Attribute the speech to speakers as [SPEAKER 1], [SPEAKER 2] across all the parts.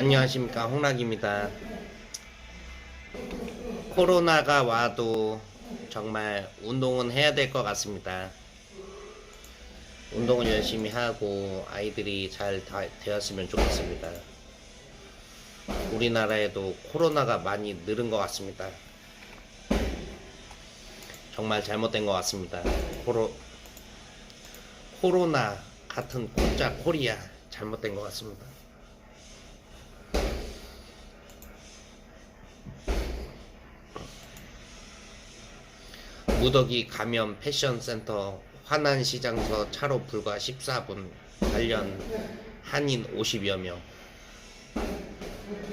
[SPEAKER 1] 안녕하십니까 홍락입니다. 코로나가 와도 정말 운동은 해야 될 것 같습니다. 운동을 열심히 하고 아이들이 잘 다- 되었으면 좋겠습니다. 우리나라에도 코로나가 많이 늘은 것 같습니다. 정말 잘못된 것 같습니다. 코로, 코로나 같은 코짜 코리아 잘못된 것 같습니다. 무더기 감염 패션센터 화난시장서 차로 불과 14분 관련 한인 50여 명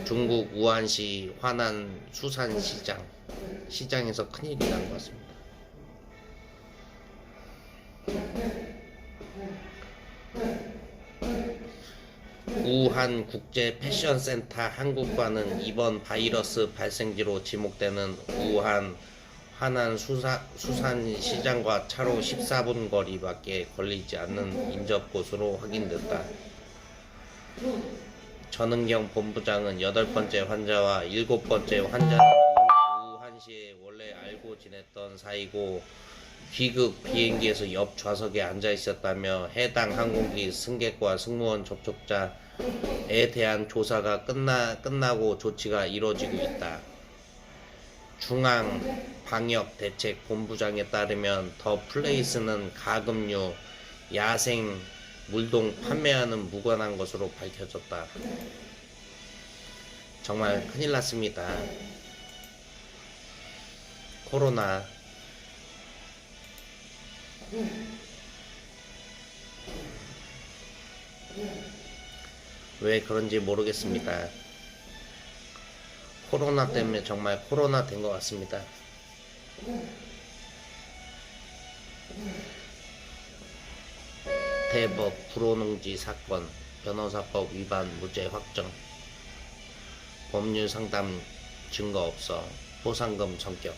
[SPEAKER 1] 중국 우한시 화난 수산시장 시장에서 큰일이 난 것 같습니다. 우한 국제 패션센터 한국과는 이번 바이러스 발생지로 지목되는 우한 화난 수사, 수산시장과 차로 14분 거리밖에 걸리지 않는 인접 곳으로 확인됐다. 전은경 본부장은 여덟 번째 환자와 일곱 번째 환자는 우- 우한시에 원래 알고 지냈던 사이고 귀국 비행기에서 옆 좌석에 앉아 있었다며 해당 항공기 승객과 승무원 접촉자에 대한 조사가 끝나 끝나고 조치가 이루어지고 있다. 중앙 방역 대책 본부장에 따르면 더 플레이스는 가금류, 야생 물동 판매하는 무관한 것으로 밝혀졌다. 정말 큰일 났습니다. 코로나 왜 그런지 모르겠습니다. 코로나 때문에 정말 코로나 된 것 같습니다. 대법 불호농지 사건 변호사법 위반 무죄 확정 법률 상담 증거 없어 보상금 전격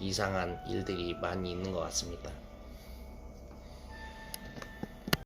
[SPEAKER 1] 이상한 일들이 많이 있는 것 같습니다.